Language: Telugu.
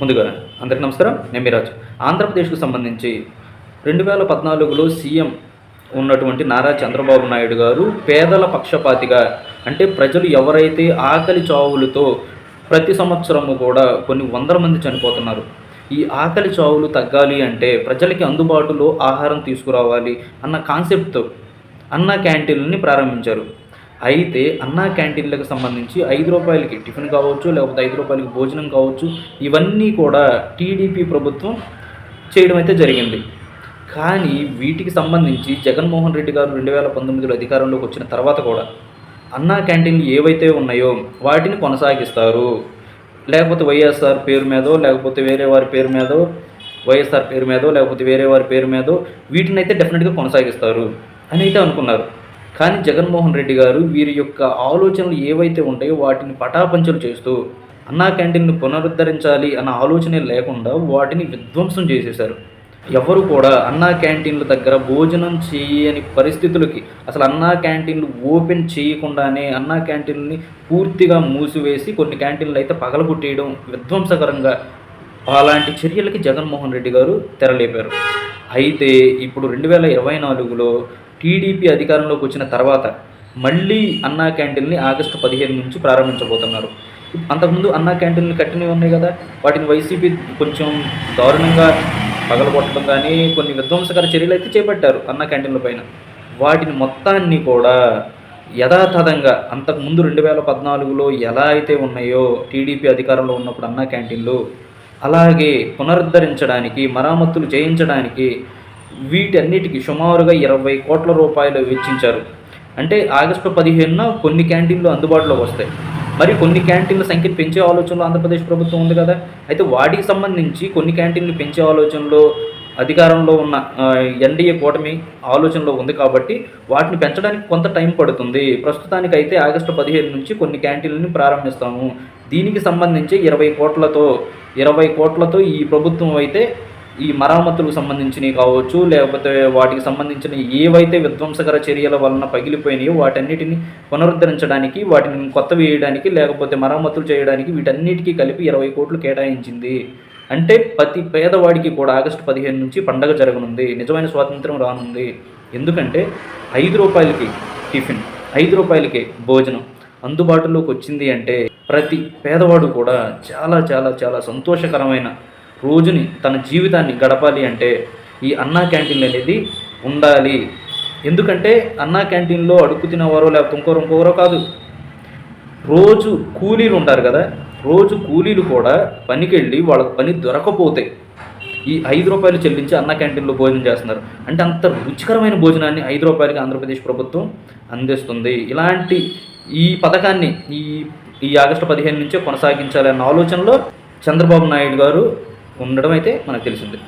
ముందుగా అందరికీ నమస్కారం. నేను మీరాజ్ ఆంధ్రప్రదేశ్కు సంబంధించి రెండు వేల పద్నాలుగులో సీఎం ఉన్నటువంటి నారా చంద్రబాబు నాయుడు గారు పేదల పక్షపాతిగా అంటే ప్రజలు ఎవరైతే ఆకలి చావులతో ప్రతి సంవత్సరము కూడా కొన్ని వందల మంది చనిపోతున్నారు ఈ ఆకలి చావులు తగ్గాలి అంటే ప్రజలకి అందుబాటులో ఆహారం తీసుకురావాలి అన్న కాన్సెప్ట్తో అన్న క్యాంటీన్ని ప్రారంభించారు. అయితే అన్నా క్యాంటీన్లకు సంబంధించి ఐదు రూపాయలకి టిఫిన్ కావచ్చు లేకపోతే ఐదు రూపాయలకి భోజనం కావచ్చు ఇవన్నీ కూడా టీడీపీ ప్రభుత్వం చేయడం అయితే జరిగింది. కానీ వీటికి సంబంధించి జగన్మోహన్ రెడ్డి గారు రెండు వేల పంతొమ్మిదిలో అధికారంలోకి వచ్చిన తర్వాత కూడా అన్నా క్యాంటీన్లు ఏవైతే ఉన్నాయో వాటిని కొనసాగిస్తారు. లేకపోతే వైఎస్ఆర్ పేరు మీదో లేకపోతే వేరే వారి పేరు మీదో వైఎస్ఆర్ పేరు మీదో లేకపోతే వేరే వారి పేరు మీదో వీటిని అయితే డెఫినెట్గా కొనసాగిస్తారు అని అయితే అనుకున్నారు. కానీ జగన్మోహన్ రెడ్డి గారు వీరి యొక్క ఆలోచనలు ఏవైతే ఉంటాయో వాటిని పటాపంచలు చేస్తూ అన్నా క్యాంటీన్ను పునరుద్ధరించాలి అన్న ఆలోచనే లేకుండా వాటిని విధ్వంసం చేసేశారు. ఎవరు కూడా అన్నా క్యాంటీన్ల దగ్గర భోజనం చేయని పరిస్థితులకి అసలు అన్నా క్యాంటీన్లు ఓపెన్ చేయకుండానే అన్నా క్యాంటీన్ని పూర్తిగా మూసివేసి కొన్ని క్యాంటీన్లు అయితే పగలగొట్టేయడం విధ్వంసకరంగా అలాంటి చర్యలకి జగన్మోహన్ రెడ్డి గారు తెరలేపారు. అయితే ఇప్పుడు రెండు వేల ఇరవై నాలుగులో టీడీపీ అధికారంలోకి వచ్చిన తర్వాత మళ్ళీ అన్నా క్యాంటీన్ని ఆగస్టు పదిహేను నుంచి ప్రారంభించబోతున్నారు. అంతకుముందు అన్నా క్యాంటీన్లు కట్టినవి ఉన్నాయి కదా వాటిని వైసీపీ కొంచెం దారుణంగా పగలగొట్టడం కానీ కొన్ని విధ్వంసకర చర్యలు అయితే చేపట్టారు అన్నా క్యాంటీన్ల పైన. వాటిని మొత్తాన్ని కూడా యథాతథంగా అంతకుముందు రెండు వేల పద్నాలుగులో ఎలా అయితే ఉన్నాయో టీడీపీ అధికారంలో ఉన్నప్పుడు అన్నా క్యాంటీన్లు అలాగే పునరుద్ధరించడానికి మరామతులు చేయించడానికి వీటన్నిటికీ సుమారుగా ఇరవై కోట్ల రూపాయలు వెచ్చించారు. అంటే ఆగస్టు పదిహేనున కొన్ని క్యాంటీన్లు అందుబాటులోకి వస్తాయి. మరి కొన్ని క్యాంటీన్ల సంఖ్యను పెంచే ఆలోచనలో ఆంధ్రప్రదేశ్ ప్రభుత్వం ఉంది కదా. అయితే వాటికి సంబంధించి కొన్ని క్యాంటీన్లు పెంచే ఆలోచనలో అధికారంలో ఉన్న ఎన్డీఏ కూటమి ఆలోచనలో ఉంది కాబట్టి వాటిని పెంచడానికి కొంత టైం పడుతుంది. ప్రస్తుతానికి అయితే ఆగస్టు పదిహేను నుంచి కొన్ని క్యాంటీన్లని ప్రారంభిస్తాము. దీనికి సంబంధించి ఇరవై కోట్లతో ఇరవై కోట్లతో ఈ ప్రభుత్వం అయితే ఈ మరామతులకు సంబంధించినవి కావచ్చు లేకపోతే వాటికి సంబంధించిన ఏవైతే విధ్వంసకర చర్యల వలన పగిలిపోయినాయో వాటన్నిటిని పునరుద్ధరించడానికి వాటిని కొత్త వేయడానికి లేకపోతే మరమ్మతులు చేయడానికి వీటన్నిటికీ కలిపి ఇరవై కోట్లు కేటాయించింది. అంటే ప్రతి పేదవాడికి కూడా ఆగస్టు పదిహేను నుంచి పండగ జరగనుంది నిజమైన స్వాతంత్రం రానుంది. ఎందుకంటే ఐదు రూపాయలకి టిఫిన్ ఐదు రూపాయలకి భోజనం అందుబాటులోకి వచ్చింది అంటే ప్రతి పేదవాడు కూడా చాలా చాలా చాలా సంతోషకరమైన రోజుని తన జీవితాన్ని గడపాలి అంటే ఈ అన్నా క్యాంటీన్లు అనేది ఉండాలి. ఎందుకంటే అన్నా క్యాంటీన్లో అడుగు తినేవారో లేకపోతే ఇంకోరు ఇంకోరో కాదు. రోజు కూలీలు ఉంటారు కదా రోజు కూలీలు కూడా పనికి వెళ్ళి వాళ్ళకి పని దొరకపోతే ఈ ఐదు రూపాయలు చెల్లించి అన్న క్యాంటీన్లో భోజనం చేస్తున్నారు. అంటే అంత రుచికరమైన భోజనాన్ని ఐదు రూపాయలకి ఆంధ్రప్రదేశ్ ప్రభుత్వం అందిస్తుంది. ఇలాంటి ఈ పథకాన్ని ఈ ఈ ఆగస్టు పదిహేను నుంచే కొనసాగించాలన్న ఆలోచనలో చంద్రబాబు నాయుడు గారు ఉండడం అయితే మనకు తెలిసింది.